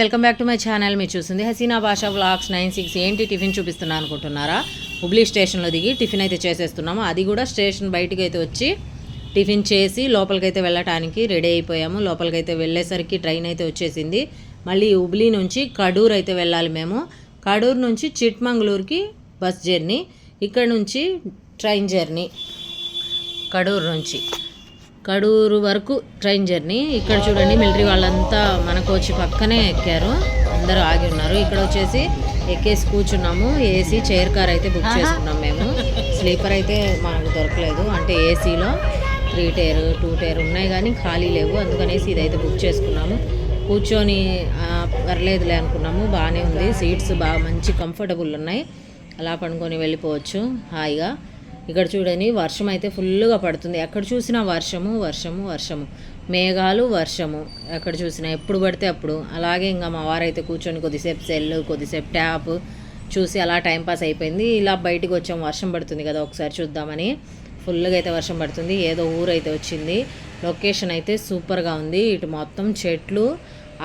Welcome back to my channel. మీరు చూసింది Haseena Basha blogs nine six. ఏంటి tiffin చూపిస్తున్నా అనుకుంటున్నారా? హుబ్లీ స్టేషన్లో దిగి టిఫిన్ అయితే చేసేస్తున్నాము. అది కూడా స్టేషన్ బయటకు అయితే వచ్చి టిఫిన్ చేసి లోపలికైతే వెళ్ళటానికి రెడీ అయిపోయాము. లోపలికైతే వెళ్ళేసరికి ట్రైన్ అయితే వచ్చేసింది. మళ్ళీ హుబ్లీ నుంచి కడూర్ అయితే వెళ్ళాలి మేము. కడూర్ నుంచి చిట్మంగళూరుకి బస్ జర్నీ ఇక్కడ నుంచి ట్రైన్ జర్నీ. కడూరు నుంచి. కడూరు వరకు ట్రైన్ జర్నీ. ఇక్కడ చూడండి మిలిటరీ వాళ్ళంతా మన కోచ్ పక్కనే ఎక్కారు. అందరూ ఆగి ఉన్నారు. ఇక్కడ వచ్చేసి ఎక్కేసి కూర్చున్నాము. ఏసీ చైర్ కార్ అయితే బుక్ చేసుకున్నాం మేము. స్లీపర్ అయితే మనకు దొరకలేదు. అంటే ఏసీలో త్రీ టైర్ టూ టైర్ ఉన్నాయి కానీ ఖాళీ లేవు. అందుకనేసి ఇదైతే బుక్ చేసుకున్నాము. కూర్చొని పర్లేదులే అనుకున్నాము. బాగానే ఉంది. సీట్స్ బాగా మంచి కంఫర్టబుల్ ఉన్నాయి. అలా పడుకొని వెళ్ళిపోవచ్చు. హాయిగా. ఇక్కడ చూడని వర్షం అయితే ఫుల్గా పడుతుంది. ఎక్కడ చూసినా వర్షము వర్షము వర్షము. మేఘాలు వర్షము. ఎక్కడ చూసినా ఎప్పుడు పడితే అప్పుడు. అలాగే ఇంకా మా వారైతే కూర్చొని కొద్దిసేపు సెల్ కొద్దిసేపు ట్యాప్ చూసి అలా టైంపాస్ అయిపోయింది. ఇలా బయటికి వచ్చాం. వర్షం పడుతుంది కదా ఒకసారి చూద్దామని. ఫుల్గా అయితే వర్షం పడుతుంది. ఏదో ఊరైతే వచ్చింది. లొకేషన్ అయితే సూపర్గా ఉంది. ఇటు మొత్తం చెట్లు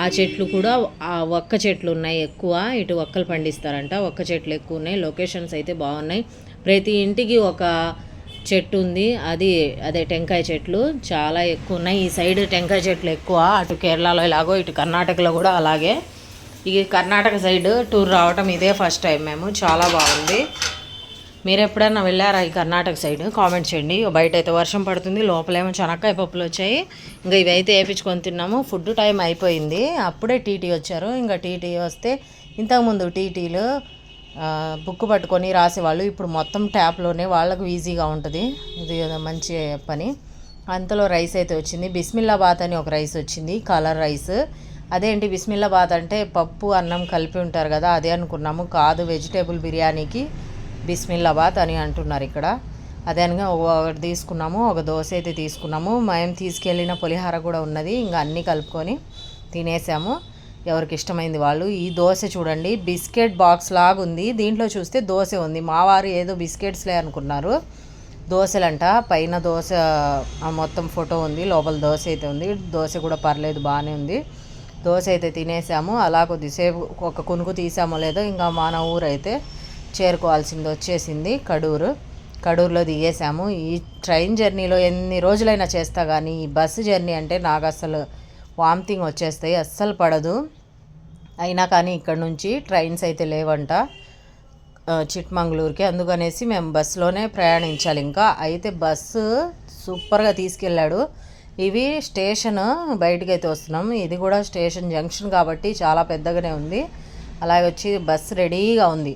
ఆ చెట్లు కూడా ఆ ఒక్క చెట్లు ఉన్నాయి ఎక్కువ. ఇటు ఒక్కలు పండిస్తారంట. ఒక్క చెట్లు ఎక్కువ ఉన్నాయి. లొకేషన్స్ అయితే బాగున్నాయి. ప్రతి ఇంటికి ఒక చెట్టు ఉంది. అది అదే టెంకాయ చెట్లు. చాలా ఎక్కువ ఉన్నాయి. ఈ సైడ్ టెంకాయ చెట్లు ఎక్కువ. అటు కేరళలో ఇలాగో ఇటు కర్ణాటకలో కూడా అలాగే. ఈ కర్ణాటక సైడ్ టూర్ రావటం ఇదే ఫస్ట్ టైం మేము. చాలా బాగుంది. మీరు ఎప్పుడైనా వెళ్ళారా ఈ కర్ణాటక సైడ్? కామెంట్ చేయండి. బయట అయితే వర్షం పడుతుంది. లోపలేమో చెనక్కాయ పప్పులు వచ్చాయి. ఇంకా ఇవి అయితే వేపించుకొని తిన్నాము. ఫుడ్ టైం అయిపోయింది. అప్పుడే టీటీ వచ్చారు. ఇంకా టీటీ వస్తే ఇంతకుముందు టీటీలు బుక్ పట్టుకొని రాసేవాళ్ళు. ఇప్పుడు మొత్తం ట్యాప్లోనే వాళ్ళకు ఈజీగా ఉంటుంది. ఇది మంచి పని. అంతలో రైస్ అయితే వచ్చింది. బిస్మిల్లాబాత్ అని ఒక రైస్ వచ్చింది. కలర్ రైస్ అదేంటి బిస్మిల్లాబాత్ అంటే పప్పు అన్నం కలిపి ఉంటారు కదా అదే అనుకున్నాము. కాదు వెజిటేబుల్ బిర్యానీకి బిస్మిల్లాబాద్ అని అంటున్నారు ఇక్కడ. అదే అనగా ఒకటి తీసుకున్నాము ఒక దోశ అయితే తీసుకున్నాము. మేము తీసుకెళ్ళిన పులిహార కూడా ఉన్నది. ఇంకా అన్నీ కలుపుకొని తినేసాము. ఎవరికి ఇష్టమైంది వాళ్ళు? ఈ దోశ చూడండి బిస్కెట్ బాక్స్ లాగా ఉంది దీంట్లో చూస్తే దోశ ఉంది. మా వారు ఏదో బిస్కెట్స్లే అనుకున్నారు దోశలంట. పైన దోశ మొత్తం ఫోటో ఉంది. లోపల దోశ అయితే ఉంది. దోశ కూడా పర్లేదు బాగానే ఉంది. దోశ అయితే తినేసాము. అలా కొద్దిసేపు ఒక కునుకు తీసామో లేదో ఇంకా మన ఊరు అయితే చేరుకోవాల్సింది వచ్చేసింది కడూరు. కడూరులో దిగేసాము. ఈ ట్రైన్ జర్నీలో ఎన్ని రోజులైనా చేస్తా కానీ ఈ బస్సు జర్నీ అంటే నాకు అసలు వామిటింగ్ వచ్చేస్తాయి. అస్సలు పడదు. అయినా కానీ ఇక్కడ నుంచి ట్రైన్స్ అయితే లేవంట చిట్మంగళూరుకి. అందుకనేసి మేము బస్సులోనే ప్రయాణించాలి. ఇంకా అయితే బస్సు సూపర్గా తీసుకెళ్ళాడు. ఇవి స్టేషన్ బయటికి అయితే వస్తున్నాం. ఇది కూడా స్టేషన్ జంక్షన్ కాబట్టి చాలా పెద్దగానే ఉంది. అలాగే వచ్చి బస్సు రెడీగా ఉంది.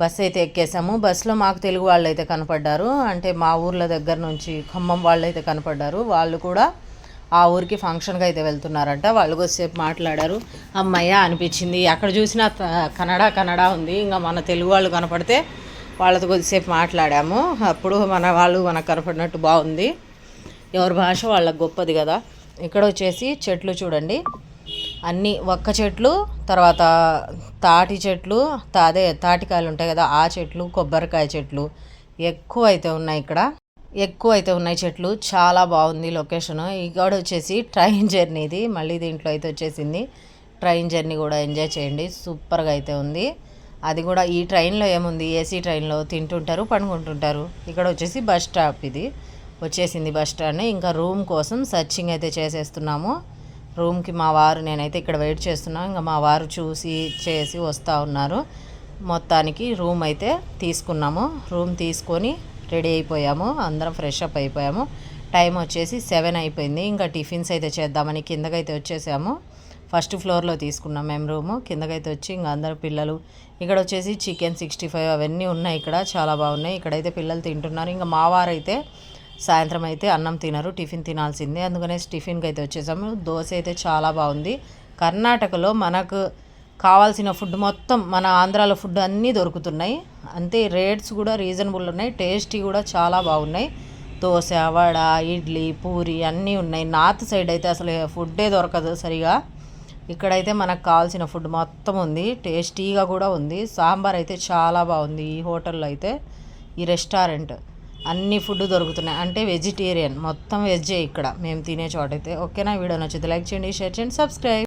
బస్సు అయితే ఎక్కేసాము. బస్సులో మాకు తెలుగు వాళ్ళు అయితే కనపడ్డారు. అంటే మా ఊర్ల దగ్గర నుంచి ఖమ్మం వాళ్ళు అయితే కనపడ్డారు. వాళ్ళు కూడా ఆ ఊరికి ఫంక్షన్కి అయితే వెళ్తున్నారంట. వాళ్ళు కొద్దిసేపు మాట్లాడారు. అమ్మయ్య అనిపించింది. అక్కడ చూసినా త- కన్నడ కన్నడ ఉంది. ఇంకా మన తెలుగు వాళ్ళు కనపడితే వాళ్ళతో కొద్దిసేపు మాట్లాడాము. అప్పుడు మన వాళ్ళు మనకు కనపడినట్టు బాగుంది. ఎవరి భాష వాళ్ళకి గొప్పది కదా. ఇక్కడ వచ్చేసి చెట్లు చూడండి. అన్నీ ఒక్క చెట్లు తర్వాత తాటి చెట్లు తా- అదే తాటికాయలు ఉంటాయి కదా ఆ చెట్లు కొబ్బరికాయ చెట్లు ఎక్కువ అయితే ఉన్నాయి ఇక్కడ. ఎక్కువ అయితే ఉన్నాయి చెట్లు. చాలా బాగుంది లొకేషన్. ఇక్కడ వచ్చేసి ట్రైన్ జర్నీ ఇది. మళ్ళీ దీంట్లో అయితే వచ్చేసింది. ట్రైన్ జర్నీ కూడా ఎంజాయ్ చేయండి. సూపర్గా అయితే ఉంది. అది కూడా ఈ ట్రైన్లో ఏముంది? ఏసీ ట్రైన్లో తింటుంటారు పడుకుంటుంటారు. ఇక్కడ వచ్చేసి బస్ స్టాప్ ఇది. వచ్చేసింది బస్ స్టాండ్ ఇంకా రూమ్ కోసం సర్చింగ్ అయితే చేసేస్తున్నాము. రూమ్కి మా వారు నేనైతే ఇక్కడ వెయిట్ చేస్తున్నాను ఇంకా మా వారు చూసి చేసి వస్తూ ఉన్నారు. మొత్తానికి రూమ్ అయితే తీసుకున్నాము. రూమ్ తీసుకొని రెడీ అయిపోయాము. అందరం ఫ్రెష్ అప్ అయిపోయాము. టైం వచ్చేసి సెవెన్ అయిపోయింది. ఇంకా టిఫిన్స్ అయితే చేద్దామని కిందకైతే వచ్చేసాము. ఫస్ట్ ఫ్లోర్లో తీసుకున్నాం మేము రూము. కిందకైతే వచ్చి ఇంకా అందరు పిల్లలు. ఇక్కడ వచ్చేసి చికెన్ సిక్స్టీ ఫైవ్ అవన్నీ ఉన్నాయి ఇక్కడ. చాలా బాగున్నాయి. ఇక్కడైతే పిల్లలు తింటున్నారు. ఇంకా మా వారైతే సాయంత్రం అయితే అన్నం తినరు టిఫిన్ తినాల్సిందే. అందుకనే టిఫిన్కి అయితే వచ్చేసాము. దోశ అయితే చాలా బాగుంది. కర్ణాటకలో మనకు కావాల్సిన ఫుడ్ మొత్తం మన ఆంధ్రాలో ఫుడ్ అన్నీ దొరుకుతున్నాయి. అంతే రేట్స్ కూడా రీజనబుల్ ఉన్నాయి. టేస్టీ కూడా చాలా బాగున్నాయి. దోశ వడ ఇడ్లీ పూరి అన్నీ ఉన్నాయి. నార్త్ సైడ్ అయితే అసలు ఫుడ్డే దొరకదు సరిగా. ఇక్కడైతే మనకు కావాల్సిన ఫుడ్ మొత్తం ఉంది. టేస్టీగా కూడా ఉంది. సాంబార్ అయితే చాలా బాగుంది ఈ హోటల్లో అయితే. ఈ రెస్టారెంట్. అన్ని ఫుడ్ దొరుకుతున్నాయి. అంటే వెజిటేరియన్. మొత్తం వెజ్జే ఇక్కడ. మేము తినే చోట అయితే ఓకేనా? వీడియో నచ్చితే లైక్ చేయండి షేర్ చేయండి సబ్స్క్రైబ్.